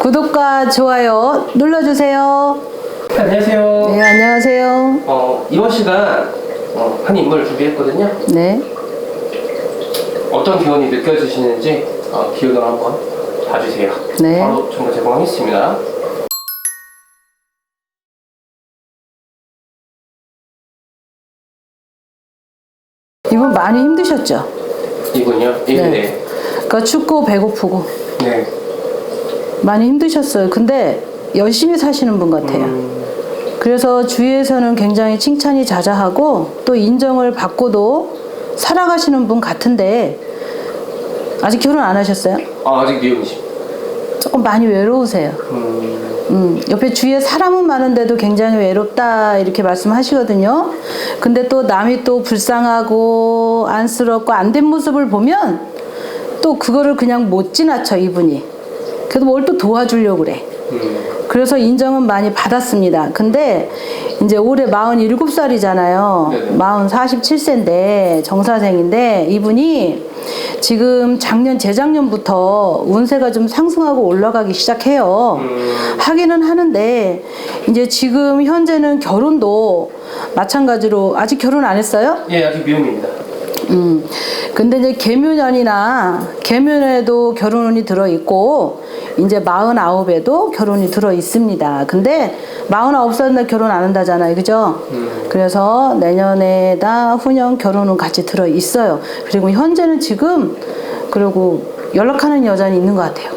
구독과 좋아요 눌러주세요. 안녕하세요. 네, 안녕하세요. 어, 이번 시간 어, 한 인물 준비했거든요. 네. 어떤 기운이 느껴지시는지 어, 기운을 한번 봐주세요. 네. 바로 정보 제공하겠습니다. 이분 많이 힘드셨죠? 이분요? 예, 네. 네. 그러니까 춥고 배고프고 네. 많이 힘드셨어요. 근데 열심히 사시는 분 같아요. 음, 그래서 주위에서는 굉장히 칭찬이 자자하고 또 인정을 받고도 살아가시는 분 같은데 아직 결혼 안 하셨어요? 아, 아직 미혼이십니다. 조금 많이 외로우세요. 음, 음, 옆에 주위에 사람은 많은데도 굉장히 외롭다 이렇게 말씀하시거든요. 근데 또 남이 또 불쌍하고 안쓰럽고 안 된 모습을 보면 또 그거를 그냥 못 지나쳐 이분이. 그래도 뭘 또 도와주려고 그래. 음, 그래서 인정은 많이 받았습니다. 근데 이제 올해 47살이잖아요. 네네. 47세인데 정사생인데 이분이 지금 작년 재작년부터 운세가 좀 상승하고 올라가기 시작해요. 음. 하기는 하는데 이제 지금 현재는 결혼도 마찬가지로 아직 결혼 안 했어요? 예, 아직 미혼입니다. 음. 근데 이제 계묘년이나 계묘년에도 결혼운이 들어 있고 이제 마흔아홉에도 결혼이 들어 있습니다. 근데 마흔아홉 살날 결혼 안 한다잖아요. 그죠? 그래서 내년에다 후년 결혼은 같이 들어 있어요. 그리고 현재는 지금 그리고 연락하는 여자는 있는 것 같아요.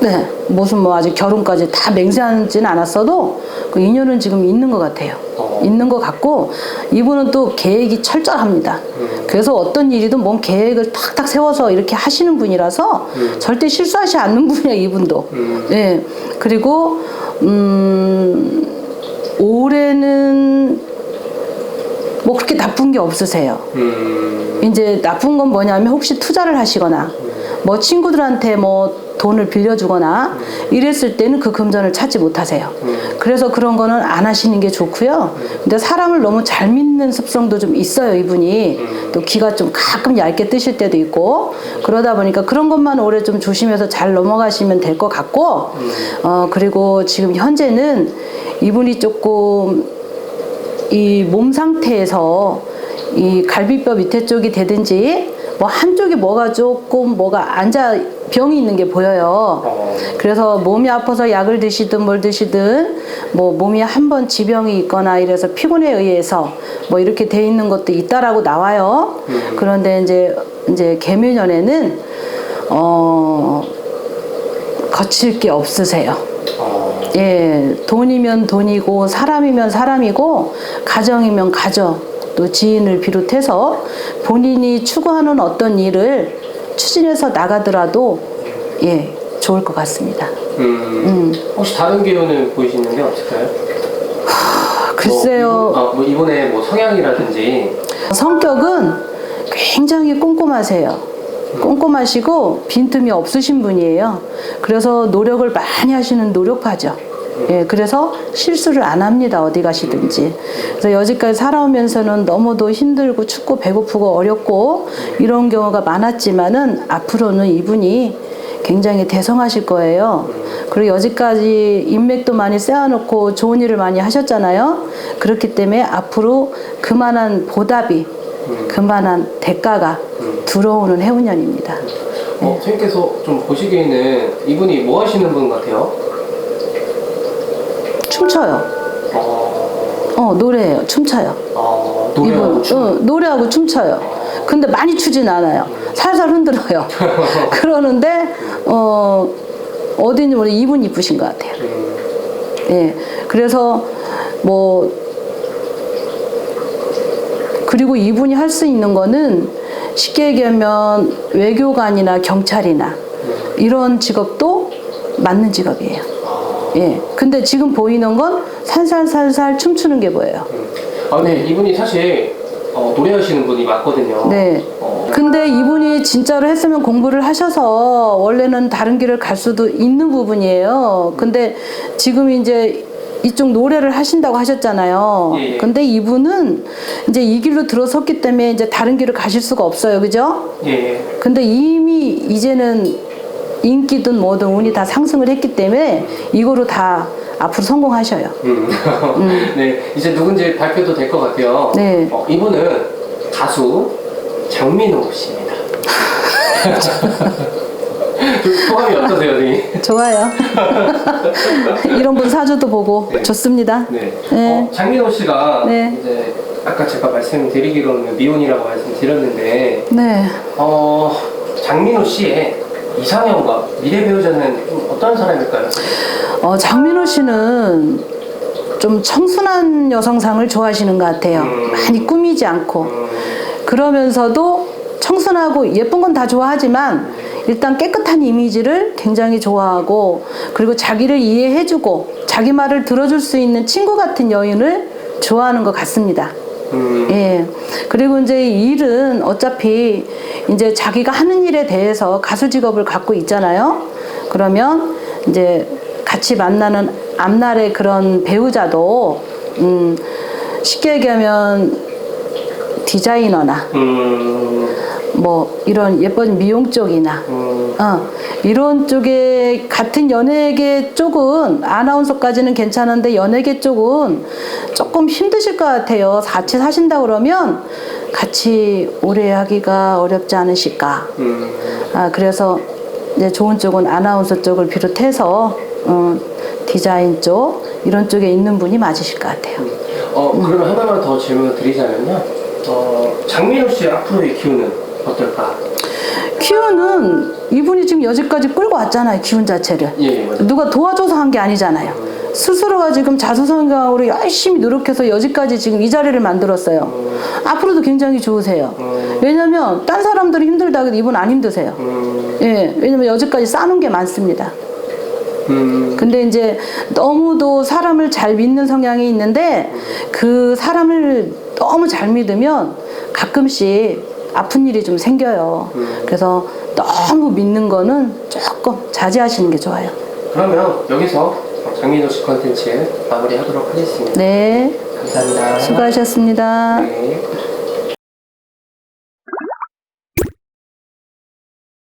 네. 무슨 뭐 아직 결혼까지 다 맹세하지는 않았어도 그 인연은 지금 있는 것 같아요. 어. 있는 것 같고 이분은 또 계획이 철저합니다. 그래서 어떤 일이든 뭔 계획을 탁탁 세워서 이렇게 하시는 분이라서 절대 실수하지 않는 분이에요, 이분도. 음. 예. 그리고 음 올해는 뭐 그렇게 나쁜 게 없으세요. 음, 이제 나쁜 건 뭐냐면 혹시 투자를 하시거나 뭐 친구들한테 뭐 돈을 빌려주거나 이랬을 때는 그 금전을 찾지 못하세요. 그래서 그런 거는 안 하시는 게 좋고요. 근데 사람을 너무 잘 믿는 습성도 좀 있어요, 이분이. 또 기가 좀 가끔 얇게 뜨실 때도 있고 그러다 보니까 그런 것만 올해 좀 조심해서 잘 넘어가시면 될 것 같고 어 그리고 지금 현재는 이분이 조금 이 몸 상태에서 이 갈비뼈 밑에 쪽이 되든지 뭐 한쪽이 뭐가 조금 뭐가 앉아 병이 있는 게 보여요. 어, 그래서 몸이 아파서 약을 드시든 뭘 드시든 뭐 몸이 한 번 지병이 있거나 이래서 피곤에 의해서 뭐 이렇게 돼 있는 것도 있다라고 나와요. 그런데 이제 이제 개묘년에는 어 거칠 게 없으세요. 어, 예, 돈이면 돈이고 사람이면 사람이고 가정이면 가정 또 지인을 비롯해서 본인이 추구하는 어떤 일을 추진해서 나가더라도 예 좋을 것 같습니다. 음, 혹시 다른 기운을 보이시는 게 없을까요? 글쎄요 뭐, 이분, 아, 뭐 이분의 뭐 성향이라든지 성격은 굉장히 꼼꼼하세요. 꼼꼼하시고 빈틈이 없으신 분이에요. 그래서 노력을 많이 하시는 노력파죠. 예, 그래서 실수를 안 합니다. 어디 가시든지. 그래서 여지까지 살아오면서는 너무도 힘들고 춥고 배고프고 어렵고 이런 경우가 많았지만은 앞으로는 이분이 굉장히 대성하실 거예요. 그리고 여지까지 인맥도 많이 쌓아놓고 좋은 일을 많이 하셨잖아요. 그렇기 때문에 앞으로 그만한 보답이, 그만한 대가가 들어오는 해운년입니다. 어, 선생님께서 좀 보시기에는 이분이 뭐 하시는 분 같아요? 춤춰요. 어, 어, 노래해요. 춤춰요. 어, 노래하고 이분, 춤. 어, 노래하고 춤춰요. 근데 많이 추진 않아요. 살살 흔들어요. 그러는데, 어, 어딘지 모르 이분 이쁘신 것 같아요. 음, 예. 그래서 뭐 그리고 이분이 할 수 있는 거는 쉽게 얘기하면 외교관이나 경찰이나 이런 직업도 맞는 직업이에요. 예. 근데 지금 보이는 건 살살살살 춤추는 게 보여요. 아, 근데 이분이 사실 어, 노래하시는 분이 맞거든요. 네. 어, 근데 이분이 진짜로 했으면 공부를 하셔서 원래는 다른 길을 갈 수도 있는 부분이에요. 근데 지금 이제 이쪽 노래를 하신다고 하셨잖아요. 예, 예. 근데 이분은 이제 이 길로 들어섰기 때문에 이제 다른 길을 가실 수가 없어요. 그죠? 예, 예. 근데 이미 이제는 인기든 뭐든 운이 다 상승을 했기 때문에 이거로 다 앞으로 성공하셔요. 음. 네, 이제 누군지 발표도 될 것 같아요. 네. 어, 이분은 가수 장민호 씨입니다. 좀 소감이 어떠세요, 선생님? 좋아요. 이런 분 사주도 보고 네. 좋습니다. 네. 네. 어, 장민호 씨가 네. 이제 아까 제가 말씀드리기로는 미혼이라고 말씀드렸는데 네. 어, 장민호 씨의 이상형과 미래 배우자는 좀 어떤 사람일까요? 어, 장민호 씨는 좀 청순한 여성상을 좋아하시는 것 같아요. 음. 많이 꾸미지 않고. 음, 그러면서도 청순하고 예쁜 건 다 좋아하지만 일단 깨끗한 이미지를 굉장히 좋아하고 그리고 자기를 이해해주고 자기 말을 들어줄 수 있는 친구 같은 여인을 좋아하는 것 같습니다. 음, 예. 그리고 이제 이 일은 어차피 이제 자기가 하는 일에 대해서 가수 직업을 갖고 있잖아요. 그러면 이제 같이 만나는 앞날의 그런 배우자도 음 쉽게 얘기하면 디자이너나 음, 뭐 이런 예쁜 미용 쪽이나 음, 어, 이런 쪽에 같은 연예계 쪽은 아나운서까지는 괜찮은데 연예계 쪽은 조금 힘드실 것 같아요. 같이 사신다 그러면 같이 오래 하기가 어렵지 않으실까. 음. 아, 그래서 이제 좋은 쪽은 아나운서 쪽을 비롯해서 어, 디자인 쪽 이런 쪽에 있는 분이 맞으실 것 같아요. 어, 그러면 하나만 더 질문을 드리자면요. 어, 장민호 씨의 앞으로의 기운은 어떨까? 키우는 이분이 지금 여지까지 끌고 왔잖아요. 기운 자체를. 예, 예, 맞아요. 누가 도와줘서 한 게 아니잖아요. 스스로가 지금 자수성가로 열심히 노력해서 여지까지 지금 이 자리를 만들었어요. 앞으로도 굉장히 좋으세요. 음. 왜냐면 딴 사람들이 힘들다 해도 이분 안 힘드세요. 음, 예, 왜냐면 여지까지 쌓는 게 많습니다. 음, 근데 이제 너무도 사람을 잘 믿는 성향이 있는데 그 사람을 너무 잘 믿으면 가끔씩 아픈 일이 좀 생겨요. 그래서 너무 믿는 거는 조금 자제하시는 게 좋아요. 그러면 여기서 장민호 씨 컨텐츠 마무리하도록 하겠습니다. 네, 감사합니다. 수고하셨습니다. 네.